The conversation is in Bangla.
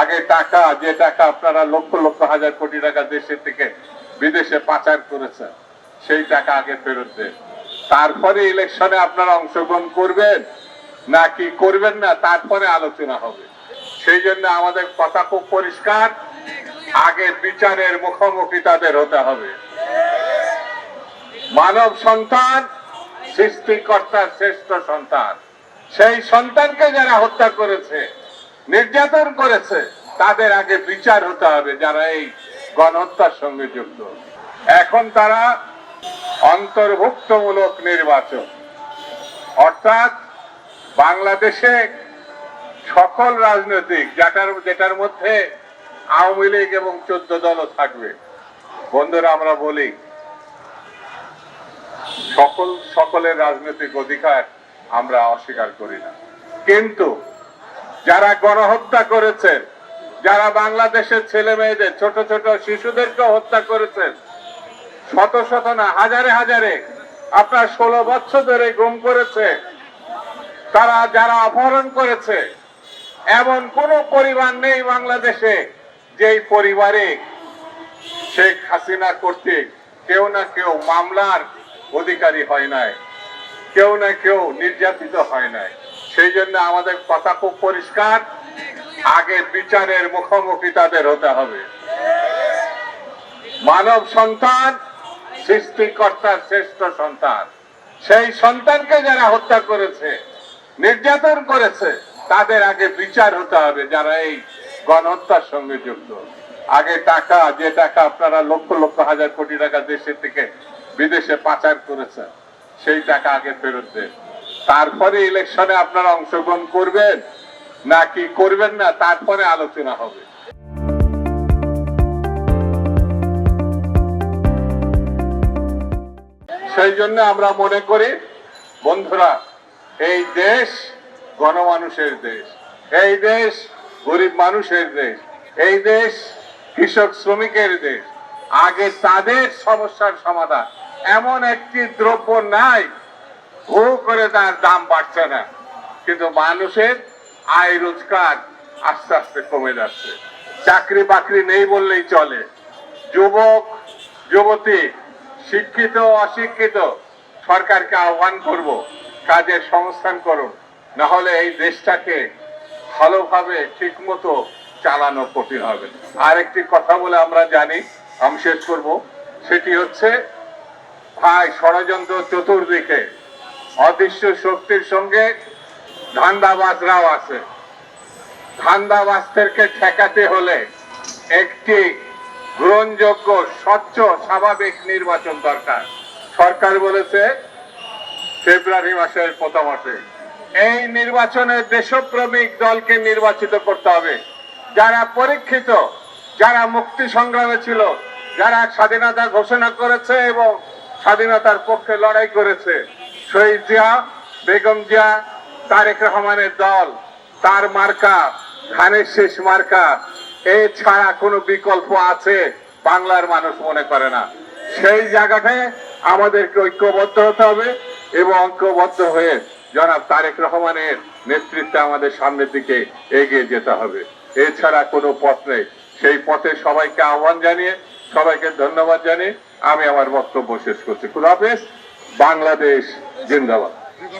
আগে টাকা, যে টাকা আপনারা লক্ষ লক্ষ হাজার কোটি টাকা দেশের থেকে বিদেশে পাচার করেছেন, সেই টাকা আগে ফেরত দেন। তারপরে ইলেকশনে আপনারা অংশগ্রহণ করবেন? নাকি করবেন না, তারপরে আলোচনা হবে। সেই জন্য আমাদের কথা খুব পরিষ্কার, আগে বিচারের মুখোমুখি তাদের হতে হবে। মানব সন্তান, সৃষ্টিকর্তার শ্রেষ্ঠ সন্তান। সেই সন্তানকে যারা হত্যা করেছে নির্যাতন করেছে, তাদের আগে বিচার হতে হবে যারা এই গণহত্যার সঙ্গে যুক্ত। এখন তারা অন্তর্ভুক্তমূলক নির্বাচন। অর্থাৎ বাংলাদেশে সকল রাজনৈতিক, যেটার যেটার মধ্যে আওয়ামী লীগ এবং চোদ্দ দলও থাকবে। বন্ধুরা, আমরা বলি, সকল, সকলের রাজনৈতিক অধিকার আমরা অস্বীকার করি না। কিন্তু যারা গণহত্যা করেছেন যারা বাংলাদেশের ছেলে মেয়েদের, ছোট ছোট শিশুদেরকে হত্যা করেছেন, শত শত না, হাজারে হাজারে আপনার ষোলো বছর ধরে গুম করেছে। তারা যারা অপহরণ করেছে, এমন কোন পরিবার নেই বাংলাদেশে যেই পরিবারে শেখ হাসিনা কর্তৃক কেউ না কেউ মামলার অধিকারী হয় নাই, কেউ না কেউ নির্যাতিত হয় নাই। সেই জন্য আমাদের কথা খুব পরিষ্কার। আগে বিচারের মুখোমুখি তাদের হতে হবে। মানব সন্তান সৃষ্টিকর্তার শ্রেষ্ঠ সন্তান। সেই সন্তানকে যারা হত্যা করেছে, নির্যাতন করেছে, তাদের আগে বিচার হতে হবে যারা এই গণহত্যার সঙ্গে যুক্ত। আগে টাকা, যে টাকা আপনারা লক্ষ লক্ষ হাজার কোটি টাকা দেশের থেকে বিদেশে পাচার করেছেন, সেই টাকা আগে ফেরত দেন। তারপরে ইলেকশনে আপনারা অংশগ্রহণ করবেন? নাকি করবেন না, তারপরে আলোচনা হবে। সেই জন্য আমরা মনে করি, বন্ধুরা, এই দেশ গণমানুষের দেশ। এই দেশ গরিব মানুষের দেশ। এই দেশ কৃষক শ্রমিকের দেশ। আগে তাদের সমস্যার সমাধান। এমন একটি দ্রব্য নাই হু করে তার দাম বাড়ছে না। কিন্তু মানুষের আয় রোজগার আস্তে আস্তে কমে যাচ্ছে। চাকরি বাকরি নেই বললেই চলে। যুবক, যুবতী, শিক্ষিত, অশিক্ষিত, সরকারকে আহ্বান করব, কাজের সংস্থান করুন না হলে এই দেশটাকে ভালোভাবে ঠিক মতো চালানো কঠিন হবে আরেকটি কথা বলে আমরা জানি, আমি শেষ করব, সেটি হচ্ছে, ভাই ষড়যন্ত্র চতুর্দিকে অদৃশ্য শক্তির সঙ্গে ধান্দাবাজরাও আছে। ধান্দাবাজদেরকে ঠেকাতে হলে একটি গ্রহণযোগ্য, স্বচ্ছ, স্বাভাবিক নির্বাচন দরকার। সরকার বলেছে ফেব্রুয়ারি মাসের প্রথমাসে এই নির্বাচনে দেশপ্রেমিক দলকে নির্বাচিত করতে হবে। যারা পরীক্ষিত, যারা মুক্তি সংগ্রামে ছিল, যারা স্বাধীনতা ঘোষণা করেছে এবং স্বাধীনতার পক্ষে লড়াই করেছে শহীদ জিয়া, বেগম জিয়া, তারেক রহমানের দল, তার মার্কা, ধানের শেষ মার্কা। এছাড়া কোনো বিকল্প আছে, বাংলার মানুষ মনে করে না। সেই জায়গাটায় আমাদেরকে ঐক্যবদ্ধ হতে হবে এবং ঐক্যবদ্ধ হয়ে জনাব তারেক রহমানের নেতৃত্বে আমাদের সামনের দিকে এগিয়ে যেতে হবে। এছাড়া কোনো পথ নেই। সেই পথে সবাইকে আহ্বান জানিয়ে, সবাইকে ধন্যবাদ জানিয়ে আমি আমার বক্তব্য শেষ করছি। খুদাফেজ বাংলাদেশ ジェは。